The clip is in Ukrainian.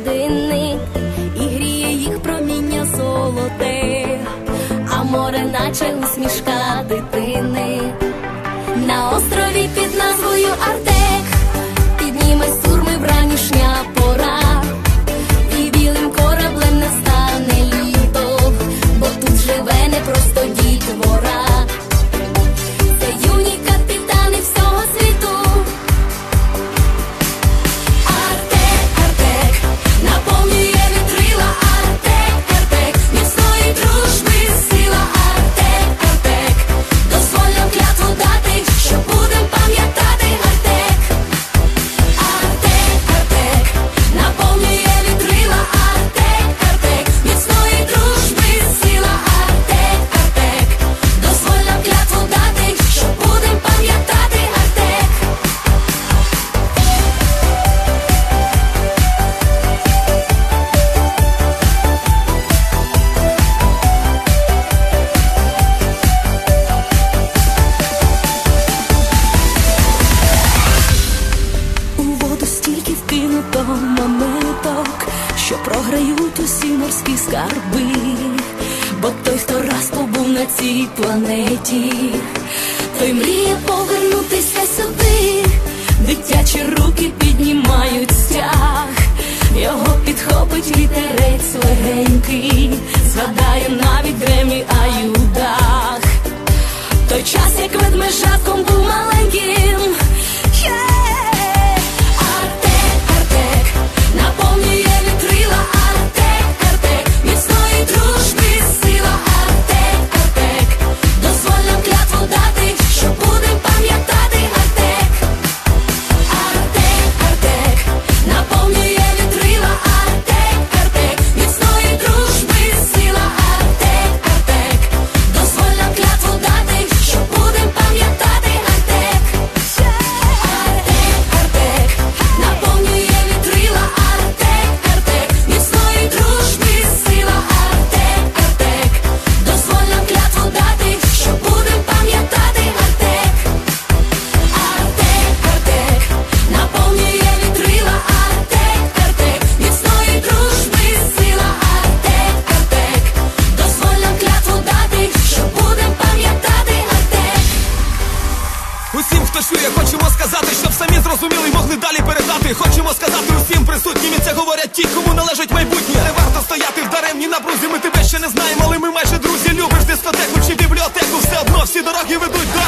годинник, і гріє їх проміння золоте, а море, наче усмішка дитини. Програють усі морські скарби. Бо той, хто раз побув на цій планеті, той мріє повернутися сюди. Дитячі руки піднімають стяг, його підхопить вітерець легенький, згадає навіть древній аюдах. Той час, як ведмежатком Я хочемо сказати, щоб самі зрозуміли і могли далі передати. Хочемо сказати усім присутнім, і це говорять ті, кому належить майбутнє. Не варто стояти в даремній напрузі. Ми тебе ще не знаємо, але ми майже друзі. Любиш дискотеку чи бібліотеку, все одно всі дороги ведуть до